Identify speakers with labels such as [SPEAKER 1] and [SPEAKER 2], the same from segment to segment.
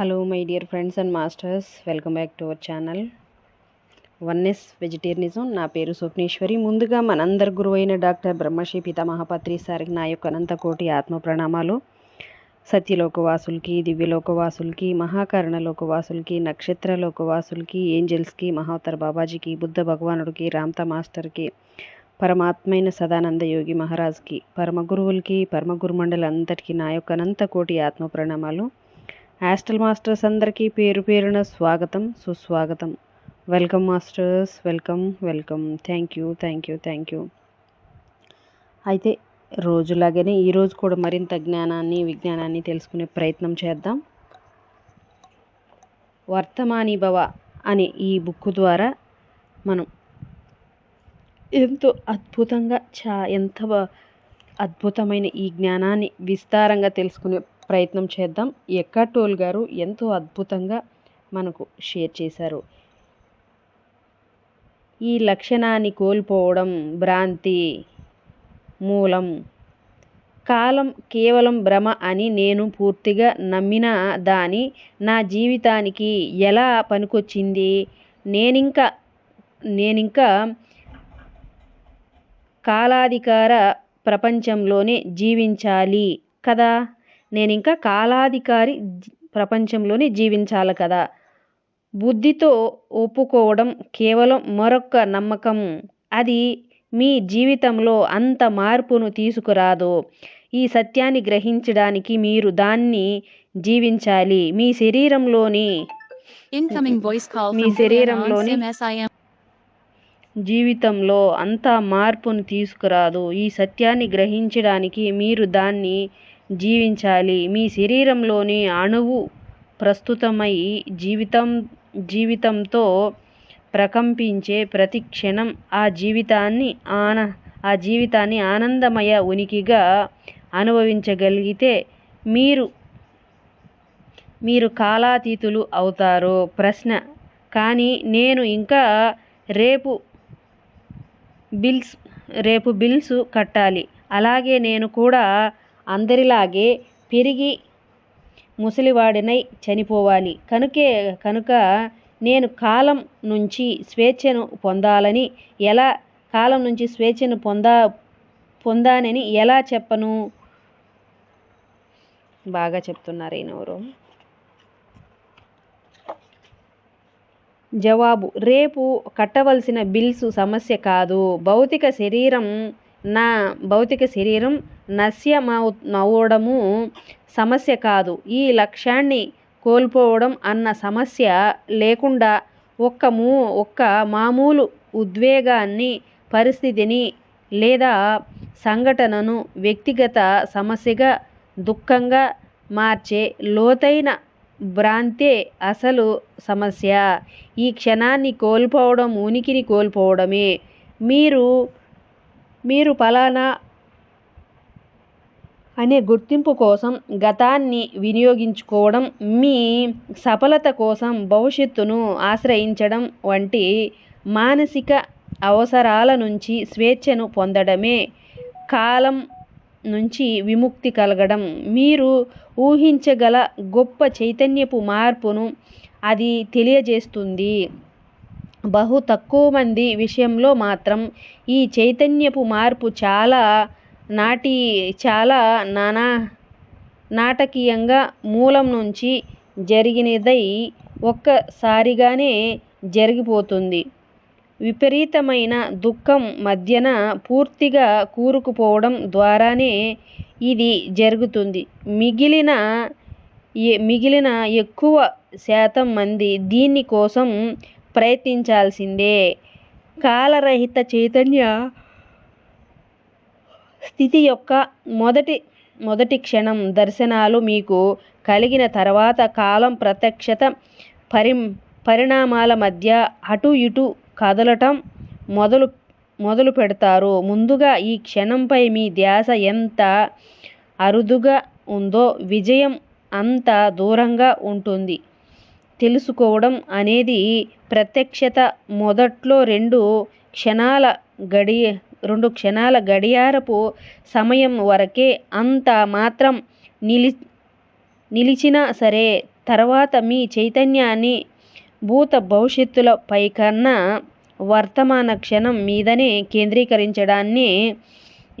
[SPEAKER 1] Hello my dear friends and masters welcome back to our channel oneness vegetarianism నా పేరు స్వప్నేశ్వరి. ముందుగా మనందరి గురువు అయిన డాక్టర్ బ్రహ్మశ్రీ పితామహపత్రి సారికి నా యొక్క అనంతకోటి ఆత్మ ప్రణామాలు సత్యలోకవాసులకి దివ్యలోకవాసులకి మహాకరణలోకవాసులకి లోకవాసులకి నక్షత్ర లోకవాసులకి ఏంజల్స్కి మహావతర బాబాజీకి బుద్ధ భగవానుడికి రామ్తా మాస్టర్కి పరమాత్మైన సదానంద యోగి మహారాజ్కి పరమ గురువులకి పరమ గురుమండలంతటికి నా యొక్క అనంత కోటి ఆత్మ ప్రణామాలు హాస్టల్ మాస్టర్స్ అందరికీ పేరు పేరున స్వాగతం సుస్వాగతం. Welcome masters welcome welcome thank you thank you thank you అయితే రోజులాగానే ఈరోజు కూడా మరింత జ్ఞానాన్ని విజ్ఞానాన్ని తెలుసుకునే ప్రయత్నం చేద్దాం. వర్తమాని భవ అనే ఈ బుక్ ద్వారా మనం ఎంతో అద్భుతంగా చా ఎంత అద్భుతమైన ఈ జ్ఞానాన్ని విస్తారంగా తెలుసుకునే ప్రయత్నం చేద్దాం. ఎక్కాటోల్ గారు ఎంతో అద్భుతంగా మనకు షేర్ చేశారు. ఈ లక్షణాన్ని కోల్పోవడం భ్రాంతి మూలం. కాలం కేవలం భ్రమ అని నేను పూర్తిగా నమ్మిన దాని నా జీవితానికి ఎలా పనికొచ్చింది? నేనింకా నేనింకా కాలాధికార ప్రపంచంలోనే జీవించాలి కదా? నేను ఇంకా కాలాధికారి ప్రపంచంలోనే జీవించాలి కదా. బుద్ధితో ఒప్పుకోవడం కేవలం మరొక నమ్మకం. అది మీ జీవితంలో అంత మార్పును తీసుకురాదు. ఈ సత్యాన్ని గ్రహించడానికి మీరు దాన్ని జీవించాలి. మీ శరీరంలోని మీ శరీరంలోని. జీవితంలో అంత మార్పును తీసుకురాదు. ఈ సత్యాన్ని గ్రహించడానికి మీరు దాన్ని జీవించాలి. మీ శరీరంలోని అణువు ప్రస్తుతమై జీవితం జీవితంతో ప్రకంపించే ప్రతి క్షణం ఆ జీవితాన్ని ఆన ఆ జీవితాన్ని ఆనందమయ ఉనికిగా అనుభవించగలిగితే మీరు మీరు కాలాతీతులు అవుతారు. ప్రశ్న. కానీ నేను ఇంకా రేపు బిల్స్ రేపు బిల్స్ కట్టాలి. అలాగే నేను కూడా అందరిలాగే పెరిగి ముసలివాడినై చనిపోవాలి. కనుకే కనుక నేను కాలం నుంచి స్వేచ్ఛను పొందాలని ఎలా కాలం నుంచి స్వేచ్ఛను పొందా పొందానని ఎలా చెప్పను? బాగా చెప్తున్నారు ఈయనెవరు. జవాబు రేపు కట్టవలసిన బిల్స్ సమస్య కాదు. భౌతిక శరీరం నా భౌతిక శరీరం నశ్యమవడము సమస్య కాదు. ఈ లక్ష్యాన్ని కోల్పోవడం అన్న సమస్య లేకుండా ఒక్క మూ ఒక్క మామూలు ఉద్వేగాన్ని పరిస్థితిని లేదా సంఘటనను వ్యక్తిగత సమస్యగా దుఃఖంగా మార్చే లోతైన భ్రాంతే అసలు సమస్య. ఈ క్షణాన్ని కోల్పోవడం ఉనికిని కోల్పోవడమే. మీరు మీరు ఫలానా అనే గుర్తింపు కోసం గతాన్ని వినియోగించుకోవడం మీ సఫలత కోసం భవిష్యత్తును ఆశ్రయించడం వంటి మానసిక అవసరాల నుంచి స్వేచ్ఛను పొందడమే కాలం నుంచి విముక్తి కలగడం. మీరు ఊహించగల గొప్ప చైతన్యపు మార్పును అది తెలియజేస్తుంది. బహు తక్కువ మంది విషయంలో మాత్రం ఈ చైతన్యపు మార్పు చాలా నాటి చాలా నానా నాటకీయంగా మూలం నుంచి జరిగినదై ఒక్కసారిగానే జరిగిపోతుంది. విపరీతమైన దుఃఖం మధ్యన పూర్తిగా కూరుకుపోవడం ద్వారానే ఇది జరుగుతుంది. మిగిలిన మిగిలిన ఎక్కువ శాతం మంది దీని కోసం ప్రయత్నించాల్సిందే. కాలరహిత చైతన్య స్థితి యొక్క మొదటి మొదటి క్షణం దర్శనాలు మీకు కలిగిన తర్వాత కాలం ప్రత్యక్షత పరి పరిణామాల మధ్య అటు ఇటు కదలటం మొదలు మొదలు పెడతారు. ముందుగా ఈ క్షణంపై మీ ధ్యాస ఎంత అరుదుగా ఉందో విజయం అంత దూరంగా ఉంటుంది. తెలుసుకోవడం అనేది ప్రత్యక్షత. మొదట్లో రెండు క్షణాల గడి రెండు క్షణాల గడియారపు సమయం వరకే అంత మాత్రం నిలి నిలిచినా సరే తర్వాత మీ చైతన్యాన్ని భూత భవిష్యత్తుల పైకన్నా వర్తమాన క్షణం మీదనే కేంద్రీకరించడాన్ని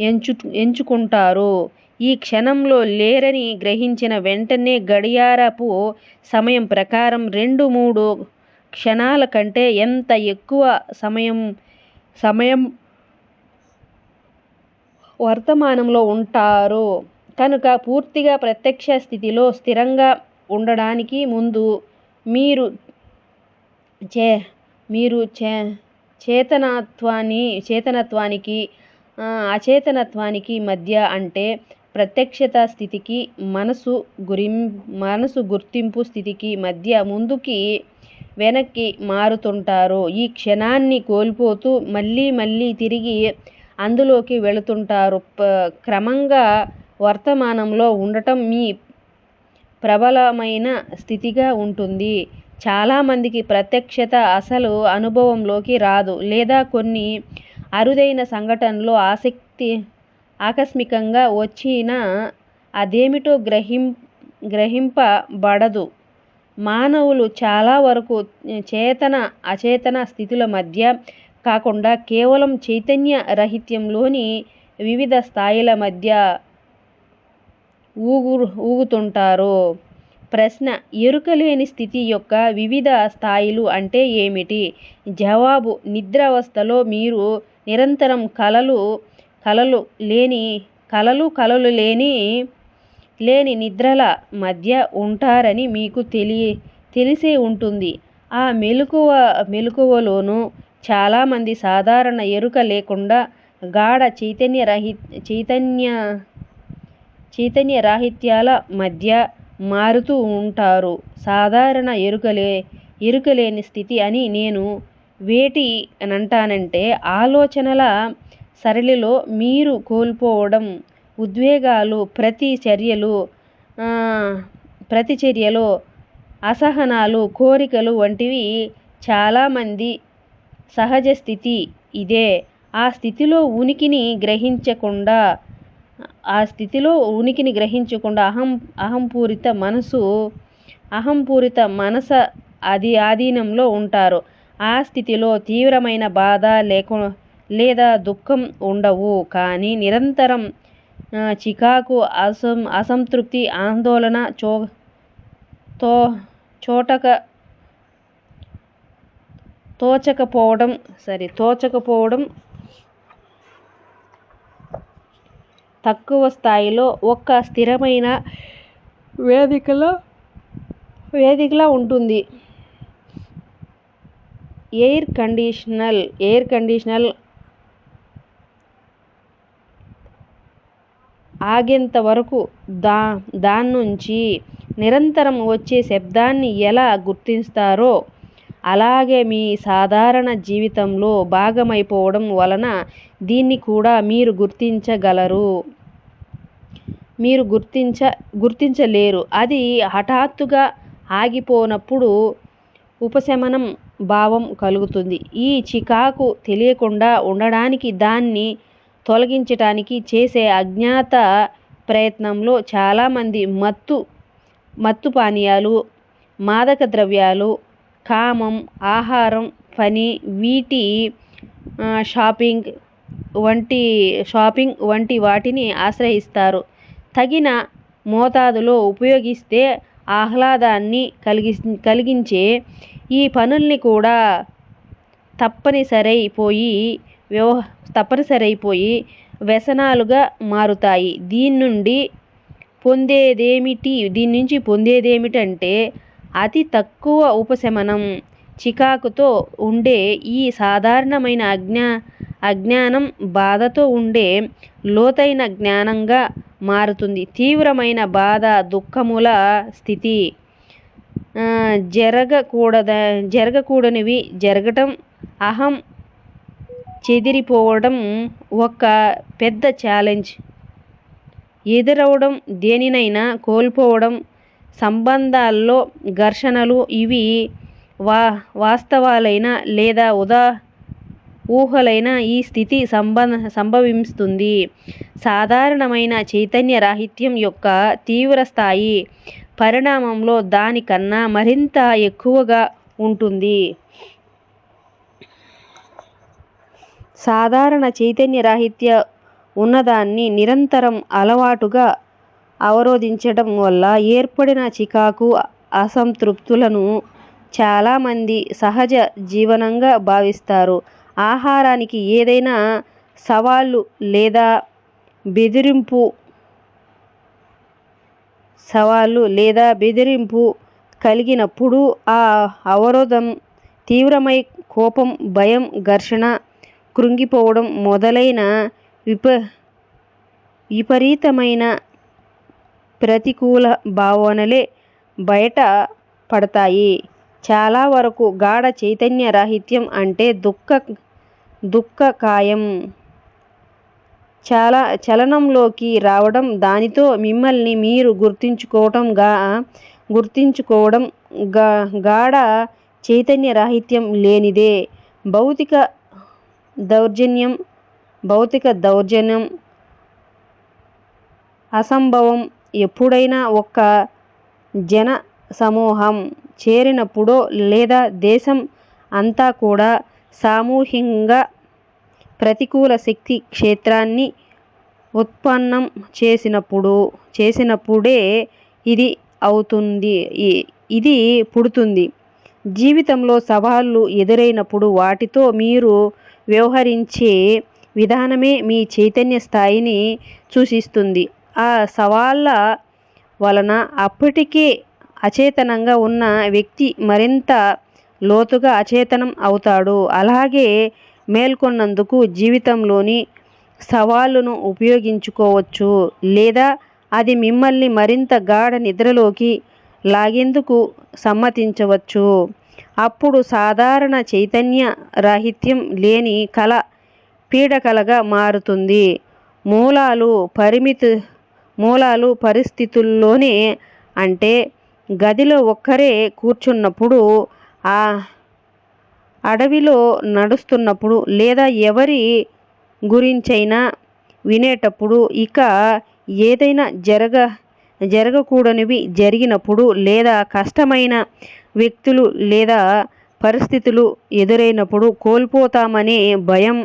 [SPEAKER 1] ఎంచు ఎంచుకుంటారు. ఈ క్షణంలో లేరని గ్రహించిన వెంటనే గడియారపు సమయం ప్రకారం రెండు మూడు క్షణాల కంటే ఎంత ఎక్కువ సమయం సమయం వర్తమానంలో ఉంటారు. కనుక పూర్తిగా ప్రత్యక్ష స్థితిలో స్థిరంగా ఉండడానికి ముందు మీరు చే మీరు చే చేతనత్వాన్ని చేతనత్వానికి అచేతనత్వానికి మధ్య అంటే ప్రత్యక్షత స్థితికి మనసు గురిం మనసు గుర్తింపు స్థితికి మధ్య ముందుకి వెనక్కి మారుతుంటారు. ఈ క్షణాన్ని కోల్పోతూ మళ్ళీ మళ్ళీ తిరిగి అందులోకి వెళుతుంటారు. క్రమంగా వర్తమానంలో ఉండటం మీ ప్రబలమైన స్థితిగా ఉంటుంది. చాలామందికి ప్రత్యక్షత అసలు అనుభవంలోకి రాదు. లేదా కొన్ని అరుదైన సంఘటనలు ఆసక్తి ఆకస్మికంగా వచ్చిన అదేమిటో గ్రహిం గ్రహింపబడదు. మానవులు చాలా వరకు చేతన అచేతన స్థితుల మధ్య కాకుండా కేవలం చైతన్య రహిత్యంలోని వివిధ స్థాయిల మధ్య ఊగు ఊగుతుంటారు. ప్రశ్న ఎరుకలేని స్థితి యొక్క వివిధ స్థాయిలు అంటే ఏమిటి? జవాబు నిద్రావస్థలో మీరు నిరంతరం కలలు కలలు లేని కలలు కలలు లేని లేని నిద్రల మధ్య ఉంటారని మీకు తెలి తెలిసే ఉంటుంది. ఆ మెలకువ మెలకువలోనూ చాలామంది సాధారణ ఎరుక లేకుండా గాఢ చైతన్యరహి చైతన్య చైతన్య రాహిత్యాల మధ్య మారుతూ ఉంటారు. సాధారణ ఎరుకలే ఎరుకలేని స్థితి అని నేను వేటి అంటానంటే ఆలోచనల సరళిలో మీరు కోల్పోవడం ఉద్వేగాలు ప్రతి చర్యలు ప్రతిచర్యలు అసహనాలు కోరికలు వంటివి చాలామంది సహజ స్థితి ఇదే. ఆ స్థితిలో ఉనికిని గ్రహించకుండా ఆ స్థితిలో ఉనికిని గ్రహించకుండా అహం అహంపూరిత మనసు అహంపూరిత మనస అది ఆధీనంలో ఉంటారు. ఆ స్థితిలో తీవ్రమైన బాధ లేకు లేదా దుఃఖం ఉండవు. కానీ నిరంతరం చికాకు అసం అసంతృప్తి ఆందోళన చో తో చోటక తోచకపోవడం సరే తోచకపోవడం తక్కువ స్థాయిలో ఒక స్థిరమైన వేదికలో వేదికలా ఉంటుంది. ఎయిర్ కండిషనల్ ఎయిర్ కండిషనల్ ఆగేంత వరకు దా దాన్నుంచి నిరంతరం వచ్చే శబ్దాన్ని ఎలా గుర్తిస్తారో అలాగే మీ సాధారణ జీవితంలో భాగమైపోవడం వలన దీన్ని కూడా మీరు గుర్తించగలరు. మీరు గుర్తించ గుర్తించలేరు. అది హఠాత్తుగా ఆగిపోనప్పుడు ఉపశమనం భావం కలుగుతుంది. ఈ చికాకు తెలియకుండా ఉండడానికి దాన్ని తొలగించటానికి చేసే అజ్ఞాత ప్రయత్నంలో చాలామంది మత్తు మత్తు పానీయాలు మాదక ద్రవ్యాలు కామం ఆహారం పని వీటి షాపింగ్ వంటి షాపింగ్ వంటి వాటిని ఆశ్రయిస్తారు. తగిన మోతాదులో ఉపయోగిస్తే ఆహ్లాదాన్ని కలిగి కలిగించే ఈ పనుల్ని కూడా తప్పనిసరైపోయి వ్యవ తప్పనిసరైపోయి వ్యసనాలుగా మారుతాయి. దీని నుండి పొందేదేమిటి దీని నుంచి పొందేదేమిటంటే అతి తక్కువ ఉపశమనం చికాకుతో ఉండే ఈ సాధారణమైన అజ్ఞా అజ్ఞానం బాధతో ఉండే లోతైన జ్ఞానంగా మారుతుంది. తీవ్రమైన బాధ దుఃఖముల స్థితి జరగకూడద జరగకూడనివి జరగటం అహం చెదిరిపోవడం ఒక పెద్ద ఛాలెంజ్. ఎదురవడం దేనినైనా కోల్పోవడం సంబంధాల్లో ఘర్షణలు ఇవి వా వాస్తవాలైన లేదా ఉదా ఊహలైన ఈ స్థితి సంబంధ సంభవిస్తుంది. సాధారణమైన చైతన్య రాహిత్యం యొక్క తీవ్ర స్థాయి పరిణామంలో దానికన్నా మరింత ఎక్కువగా ఉంటుంది. సాధారణ చైతన్య రాహిత్య ఉన్నదాన్ని నిరంతరం అలవాటుగా అవరోధించడం వల్ల ఏర్పడిన చికాకు అసంతృప్తులను చాలామంది సహజ జీవనంగా భావిస్తారు. ఆహారానికి ఏదైనా సవాళ్ళు లేదా బెదిరింపు సవాళ్ళు లేదా బెదిరింపు కలిగినప్పుడు ఆ అవరోధం తీవ్రమై కోపం భయం ఘర్షణ కృంగిపోవడం మొదలైన విప విపరీతమైన ప్రతికూల భావనలే బయట పడతాయి. చాలా వరకు గాఢ చైతన్య రాహిత్యం అంటే దుఃఖ దుఃఖకాయం. చాలా చలనంలోకి రావడం దానితో మిమ్మల్ని మీరు గుర్తించుకోవటంగా గుర్తించుకోవడం గా గాఢ చైతన్య రాహిత్యం లేనిదే. భౌతిక దౌర్జన్యం భౌతిక దౌర్జన్యం అసంభవం ఎప్పుడైనా ఒక్క జన సమూహం చేరినప్పుడో లేదా దేశం అంతా కూడా సామూహికంగా ప్రతికూల శక్తి క్షేత్రాన్ని ఉత్పన్నం చేసినప్పుడు చేసినప్పుడే ఇది అవుతుంది ఇది పుడుతుంది. జీవితంలో సవాళ్ళు ఎదురైనప్పుడు వాటితో మీరు వ్యవహరించే విధానమే మీ చైతన్య స్థాయిని సూచిస్తుంది. ఆ సవాళ్ళ వలన అప్పటికే అచేతనంగా ఉన్న వ్యక్తి మరింత లోతుగా అచేతనం అవుతాడు. అలాగే మేల్కొన్నందుకు జీవితంలోని సవాళ్ళను ఉపయోగించుకోవచ్చు. లేదా అది మిమ్మల్ని మరింత గాఢ నిద్రలోకి లాగేందుకు సమ్మతించవచ్చు. అప్పుడు సాధారణ చైతన్య రాహిత్యం లేని కళ పీడకలగా మారుతుంది. మూలాలు పరిమితి మూలాలు పరిస్థితుల్లోనే అంటే గదిలో ఒక్కరే కూర్చున్నప్పుడు ఆ అడవిలో నడుస్తున్నప్పుడు లేదా ఎవరి గురించైనా వినేటప్పుడు ఇక ఏదైనా జరగ జరగకూడనివి జరిగినప్పుడు లేదా కష్టమైన వ్యక్తులు లేదా పరిస్థితులు ఎదురైనప్పుడు కోల్పోతామనే భయం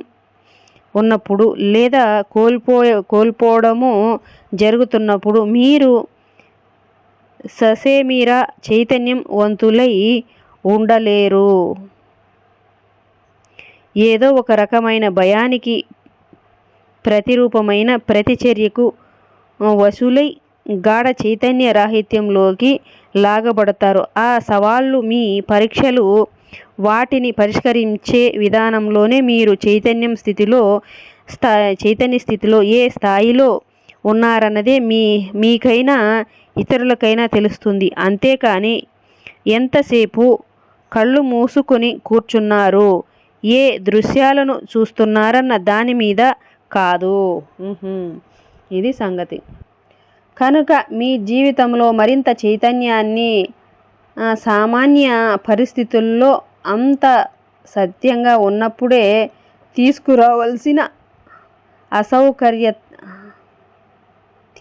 [SPEAKER 1] ఉన్నప్పుడు లేదా కోల్పోయే కోల్పోవడము జరుగుతున్నప్పుడు మీరు ససేమిరా చైతన్యం వంతులై ఉండలేరు. ఏదో ఒక రకమైన భయానికి ప్రతిరూపమైన ప్రతిచర్యకు వసూలై గాఢ చైతన్య రాహిత్యంలోకి లాగబడతారు. ఆ సవాళ్ళు మీ పరీక్షలు వాటిని పరిష్కరించే విధానంలోనే మీరు చైతన్యం స్థితిలో స్థా చైతన్య స్థితిలో ఏ స్థాయిలో ఉన్నారన్నదే మీ మీకైనా ఇతరులకైనా తెలుస్తుంది. అంతేకాని ఎంతసేపు కళ్ళు మూసుకొని కూర్చున్నారు ఏ దృశ్యాలను చూస్తున్నారన్న దాని మీద కాదు. ఇది సంగతి. కనుక మీ జీవితంలో మరింత చైతన్యాన్ని సామాన్య పరిస్థితుల్లో అంత సత్యంగా ఉన్నప్పుడే తీసుకురావలసిన అసౌకర్య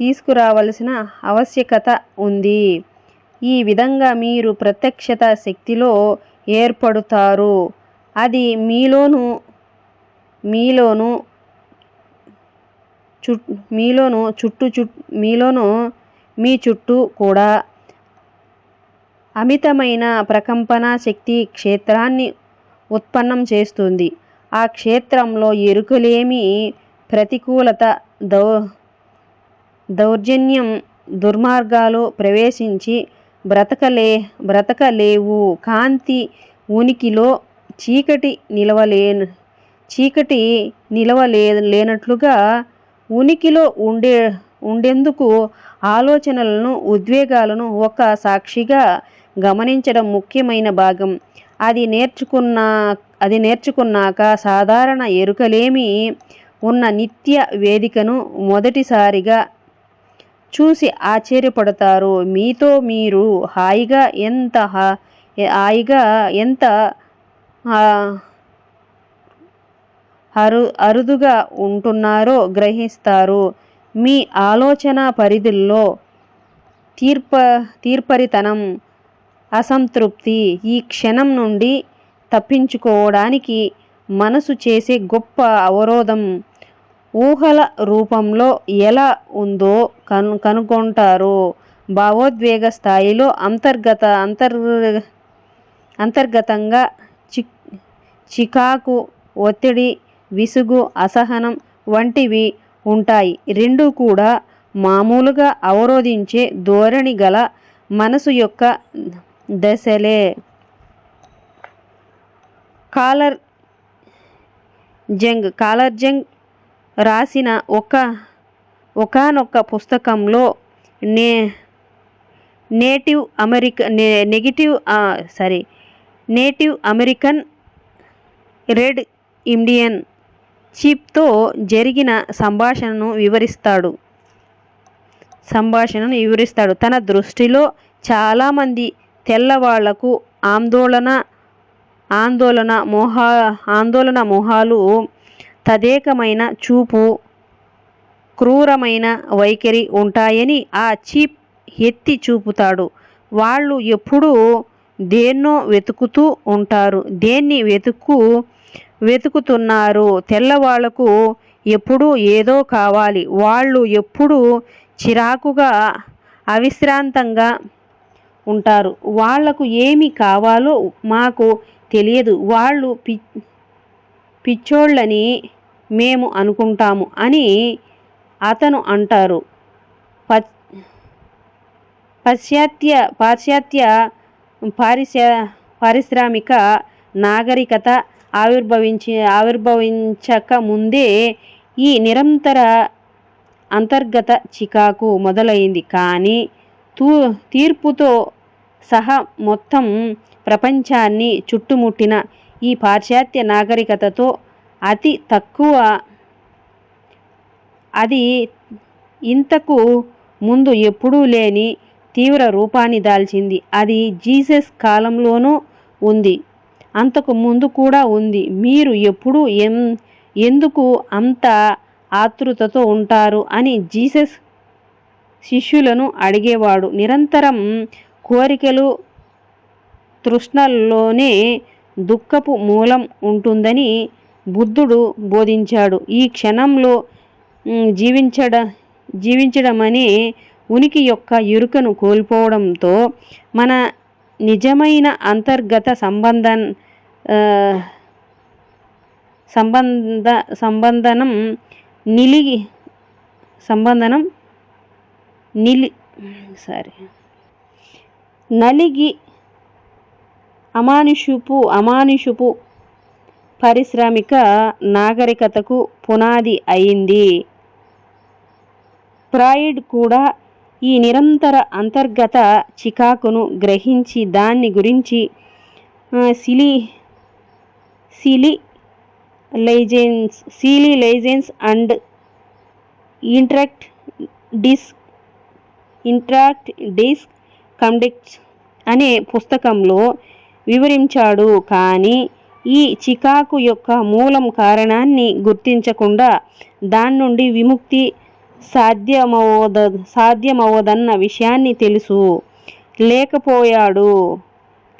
[SPEAKER 1] తీసుకురావలసిన ఆవశ్యకత ఉంది. ఈ విధంగా మీరు ప్రత్యక్షత శక్తిలో ఏర్పడుతారు. అది మీలోను మీలోను చు మీలోను చుట్టూ చుట్ మీలోను మీ చుట్టూ కూడా అమితమైన ప్రకంపన శక్తి క్షేత్రాన్ని ఉత్పన్నం చేస్తుంది. ఆ క్షేత్రంలో ఎరుకలేమి ప్రతికూలత దౌ దౌర్జన్యం దుర్మార్గాలు ప్రవేశించి బ్రతకలే బ్రతకలేవు. కాంతి ఉనికిలో చీకటి నిలవలే చీకటి నిలవలే లేనట్లుగా ఉనికిలో ఉండే ఉండేందుకు ఆలోచనలను ఉద్వేగాలను ఒక సాక్షిగా గమనించడం ముఖ్యమైన భాగం. అది నేర్చుకున్న అది నేర్చుకున్నాక సాధారణ ఎరుకలేమి ఉన్న నిత్య వేదికను మొదటిసారిగా చూసి ఆశ్చర్యపడతారు. మీతో మీరు హాయిగా ఎంత హా- హాయిగా ఎంత అరు అరుదుగా ఉంటున్నారో గ్రహిస్తారు. మీ ఆలోచన పరిధుల్లో తీర్ప తీర్పరితనం అసంతృప్తి ఈ క్షణం నుండి తప్పించుకోవడానికి మనసు చేసే గొప్ప అవరోధం ఊహల రూపంలో ఎలా ఉందో కను కనుగొంటారు. భావోద్వేగ స్థాయిలో అంతర్గత అంతర్ అంతర్గతంగా చి చికాకు ఒత్తిడి విసుగు అసహనం వంటివి ఉంటాయి. రెండు కూడా మామూలుగా అవరోధించే ధోరణి గల మనసు యొక్క దశలే. కాలర్ జంగ్ కాలర్ జంగ్ రాసిన ఒక ఒకానొక పుస్తకంలో నే నేటివ్ అమెరికా నే negative sorry native American red Indian చీప్తో జరిగిన సంభాషణను వివరిస్తాడు. సంభాషణను వివరిస్తాడు. తన దృష్టిలో చాలామంది తెల్లవాళ్ళకు ఆందోళన ఆందోళన మోహా ఆందోళన మొహాలు తదేకమైన చూపు క్రూరమైన వైఖరి ఉంటాయని ఆ చీప్ ఎత్తి చూపుతాడు. వాళ్ళు ఎప్పుడూ దేన్నో వెతుకుతూ ఉంటారు. దేన్ని వెతుకు వెతుకుతున్నారు? తెల్లవాళ్ళకు ఎప్పుడూ ఏదో కావాలి. వాళ్ళు ఎప్పుడూ చిరాకుగా అవిశ్రాంతంగా ఉంటారు. వాళ్ళకు ఏమి కావాలో మాకు తెలియదు. వాళ్ళు పి పిచ్చోళ్ళని మేము అనుకుంటాము అని అతను అంటారు. పాశ్చాత్య పాశ్చాత్య పారిశ్రా పారిశ్రామిక నాగరికత ఆవిర్భవించి ఆవిర్భవించక ముందే ఈ నిరంతర అంతర్గత చికాకు మొదలైంది. కానీ తూ తీర్పుతో సహా మొత్తం ప్రపంచాన్ని చుట్టుముట్టిన ఈ పాశ్చాత్య నాగరికతతో అతి తక్కువ అది ఇంతకు ముందు ఎప్పుడూ లేని తీవ్ర రూపాన్ని దాల్చింది. అది జీసస్ కాలంలోనూ ఉంది. అంతకు ముందు కూడా ఉంది. మీరు ఎప్పుడు ఎం ఎందుకు అంత ఆతృతతో ఉంటారు అని జీసస్ శిష్యులను అడిగేవాడు. నిరంతరం కోరికలు తృష్ణల్లోనే దుఃఖపు మూలం ఉంటుందని బుద్ధుడు బోధించాడు. ఈ క్షణంలో జీవించడ జీవించడమనే ఉనికి యొక్క ఎరుకను కోల్పోవడంతో మన నిజమైన అంతర్గత సంబంధం సంబంధ సంబంధనం నిలిగి సంబంధనం నిలి సారీ. నలిగి అమానుషుపు అమానుషుపు పారిశ్రామిక నాగరికతకు పునాది అయింది. ప్రాయిడ్ కూడా ఈ నిరంతర అంతర్గత చికాకును గ్రహించి దాన్ని గురించి సిలి సిలి లైజెన్స్ సిలి లైజెన్స్ and interact dis interact discontents అనే పుస్తకంలో వివరించాడు. కానీ ఈ చికాకు యొక్క మూలం కారణాన్ని గుర్తించకుండా దాని నుండి విముక్తి సాధ్యమవద సాధ్యమవదన్న విషయాన్ని తెలుసు. లేకపోయాడు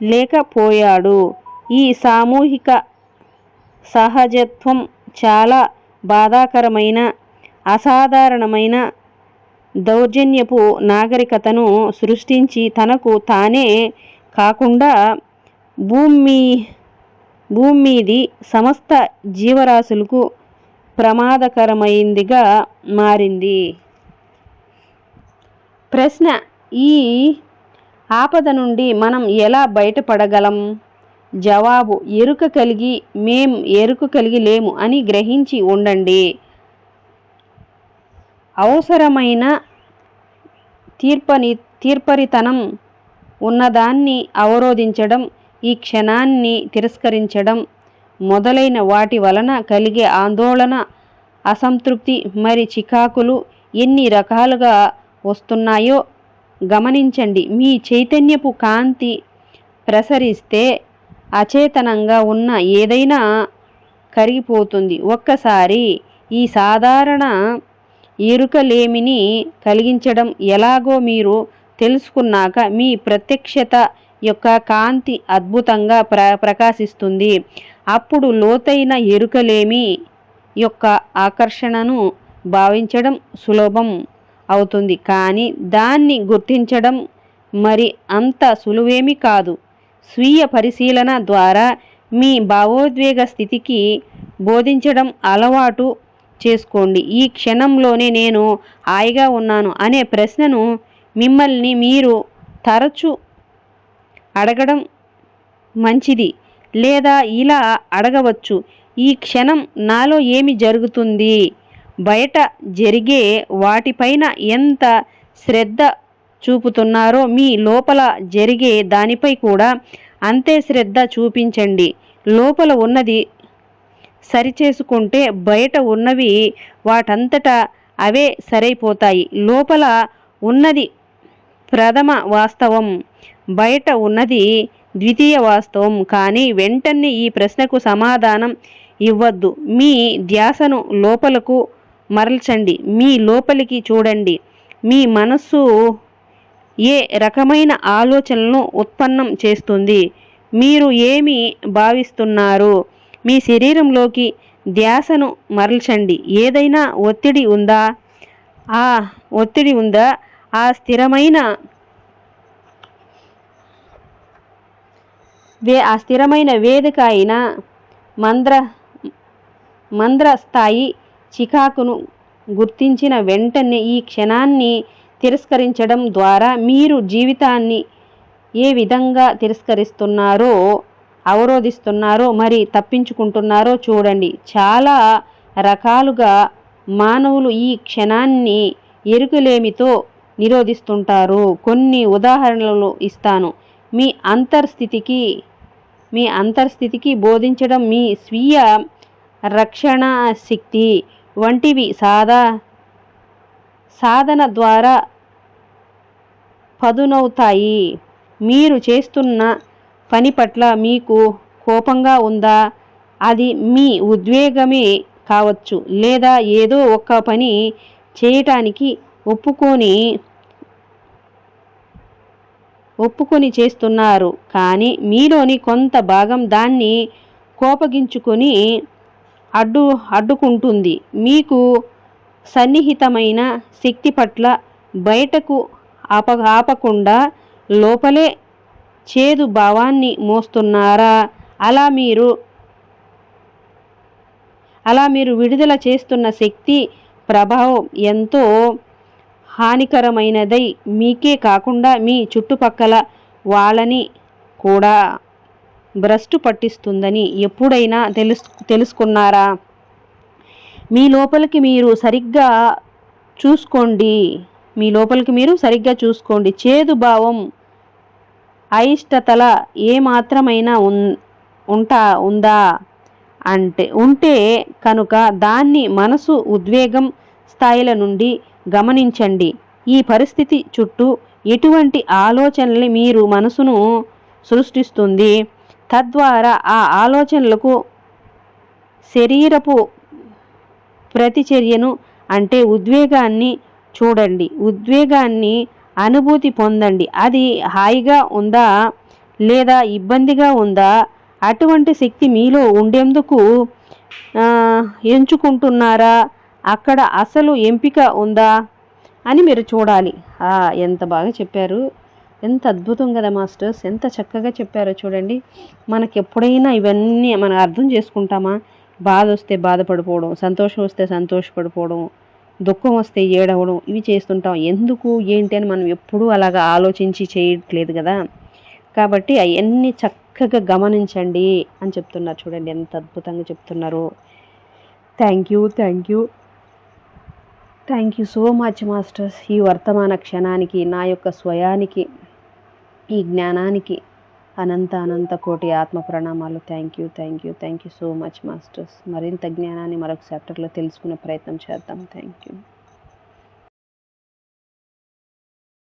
[SPEAKER 1] లేకపోయాడు. ఈ సామూహిక సహజత్వం చాలా బాధాకరమైన అసాధారణమైన దౌర్జన్యపు నాగరికతను సృష్టించి తనకు తానే కాకుండా భూమి భూమి మీది సమస్త జీవరాశులకు ప్రమాదకరమైందిగా మారింది. ప్రశ్న ఈ ఆపద నుండి మనం ఎలా బయటపడగలం? జవాబు ఎరుక కలిగి మేం ఎరుక కలిగి లేము అని గ్రహించి ఉండండి. అవసరమైన తీర్పని తీర్పరితనం ఉన్నదాన్ని అవరోధించడం ఈ క్షణాన్ని తిరస్కరించడం మొదలైన వాటి వలన కలిగే ఆందోళన అసంతృప్తి మరి చికాకులు ఎన్ని రకాలుగా వస్తున్నాయో గమనించండి. మీ చైతన్యపు కాంతి ప్రసరిస్తే అచేతనంగా ఉన్న ఏదైనా కరిగిపోతుంది. ఒక్కసారి ఈ సాధారణ ఎరుకలేమిని కలిగించడం ఎలాగో మీరు తెలుసుకున్నాక మీ ప్రత్యక్షత యొక్క కాంతి అద్భుతంగా ప్ర ప్రకాశిస్తుంది. అప్పుడు లోతైన ఎరుకలేమి యొక్క ఆకర్షణను భావించడం సులభం అవుతుంది. కానీ దాన్ని గుర్తించడం మరి అంత సులువేమీ కాదు. స్వీయ పరిశీలన ద్వారా మీ భావోద్వేగ స్థితికి బోధించడం అలవాటు చేసుకోండి. ఈ క్షణంలోనే నేను హాయిగా ఉన్నాను అనే ప్రశ్నను మిమ్మల్ని మీరు తరచు అడగడం మంచిది లేదా ఇలా అడగవచ్చు. ఈ క్షణం నాలో ఏమి జరుగుతుంది? బయట జరిగే వాటిపైన ఎంత శ్రద్ధ చూపుతున్నారో మీ లోపల జరిగే దానిపై కూడా అంతే శ్రద్ధ చూపించండి. లోపల ఉన్నది సరిచేసుకుంటే బయట ఉన్నవి వాటంతటా అవే సరైపోతాయి. లోపల ఉన్నది ప్రథమ వాస్తవం బయట ఉన్నది ద్వితీయ వాస్తవం. కానీ వెంటనే ఈ ప్రశ్నకు సమాధానం ఇవ్వద్దు. మీ ధ్యాసను లోపలకు మరల్చండి. మీ లోపలికి చూడండి. మీ మనస్సు ఏ రకమైన ఆలోచనలను ఉత్పన్నం చేస్తుంది? మీరు ఏమి భావిస్తున్నారు? మీ శరీరంలోకి ధ్యాసను మరల్చండి. ఏదైనా ఒత్తిడి ఉందా? ఆ ఒత్తిడి ఉందా? ఆ స్థిరమైన వే ఆ స్థిరమైన వేదిక అయిన మంద్ర మంద్ర స్థాయి చికాకును గుర్తించిన వెంటనే ఈ క్షణాన్ని తిరస్కరించడం ద్వారా మీరు జీవితాన్ని ఏ విధంగా తిరస్కరిస్తున్నారో అవరోధిస్తున్నారో మరి తప్పించుకుంటున్నారో చూడండి. చాలా రకాలుగా మానవులు ఈ క్షణాన్ని ఎరుకలేమితో నిరోధిస్తుంటారు. కొన్ని ఉదాహరణలు ఇస్తాను. మీ అంతర్స్థితికి మీ అంతర్స్థితికి బోధించడం మీ స్వీయ రక్షణ శక్తి వంటివి సాదా సాధన ద్వారా పదునవుతాయి. మీరు చేస్తున్న పని పట్ల మీకు కోపంగా ఉందా? అది మీ ఉద్వేగమే కావచ్చు. లేదా ఏదో ఒక పని చేయటానికి ఒప్పుకొని ఒప్పుకొని చేస్తున్నారు. కానీ మీలోని కొంత భాగం దాన్ని కోపగించుకొని అడ్డు అడ్డుకుంటుంది. మీకు సన్నిహితమైన శక్తి పట్ల బయటకు ఆప ఆపకుండా లోపలే చేదు భావాన్ని మోస్తున్నారా? అలా మీరు అలా మీరు విడుదల చేస్తున్న శక్తి ప్రభావం ఎంతో హానికరమైనదై మీకే కాకుండా మీ చుట్టుపక్కల వాళ్ళని కూడా భ్రష్టు పట్టిస్తుందని ఎప్పుడైనా తెలుసు తెలుసుకున్నారా? మీ లోపలికి మీరు సరిగ్గా చూసుకోండి. మీ లోపలికి మీరు సరిగ్గా చూసుకోండి. చేదు భావం అయిష్టతల ఏమాత్రమైనా ఉన్ ఉంటా ఉందా? అంటే ఉంటే కనుక దాన్ని మనసు ఉద్వేగం స్థాయిల నుండి గమనించండి. ఈ పరిస్థితి చుట్టూ ఎటువంటి ఆలోచనలు మీరు మనసును సృష్టిస్తుంది? తద్వారా ఆ ఆలోచనలకు శరీరపు ప్రతిచర్యను అంటే ఉద్వేగాన్ని చూడండి. ఉద్వేగాన్ని అనుభూతి పొందండి. అది హాయిగా ఉందా? లేదా ఇబ్బందిగా ఉందా? అటువంటి శక్తి మీలో ఉండేందుకు ఎంచుకుంటున్నారా? అక్కడ అసలు ఎంపిక ఉందా? అని మీరు చూడాలి. ఎంత బాగా చెప్పారు. ఎంత అద్భుతం కదా మాస్టర్స్. ఎంత చక్కగా చెప్పారో చూడండి. మనకి ఎప్పుడైనా ఇవన్నీ మనం అర్థం చేసుకుంటామా? బాధ వస్తే బాధపడిపోవడం సంతోషం వస్తే సంతోషపడిపోవడం దుఃఖం వస్తే ఏడవడం ఇవి చేస్తుంటాం. ఎందుకు? ఏంటి అని మనం ఎప్పుడూ అలాగా ఆలోచించి చేయట్లేదు కదా. కాబట్టి అవన్నీ చక్కగా గమనించండి అని చెప్తున్నారు. చూడండి ఎంత అద్భుతంగా చెప్తున్నారు. Thank you thank you thank you so much masters ఈ వర్తమాన క్షణానికి నా యొక్క స్వయానికి ఈ జ్ఞానానికి. అనంత అనంత కోటి ఆత్మ ప్రణామాలు. Thank you thank you thank you so much masters మరింత జ్ఞానాన్ని మరొక చాప్టర్లో తెలుసుకునే ప్రయత్నం చేద్దాం. Thank you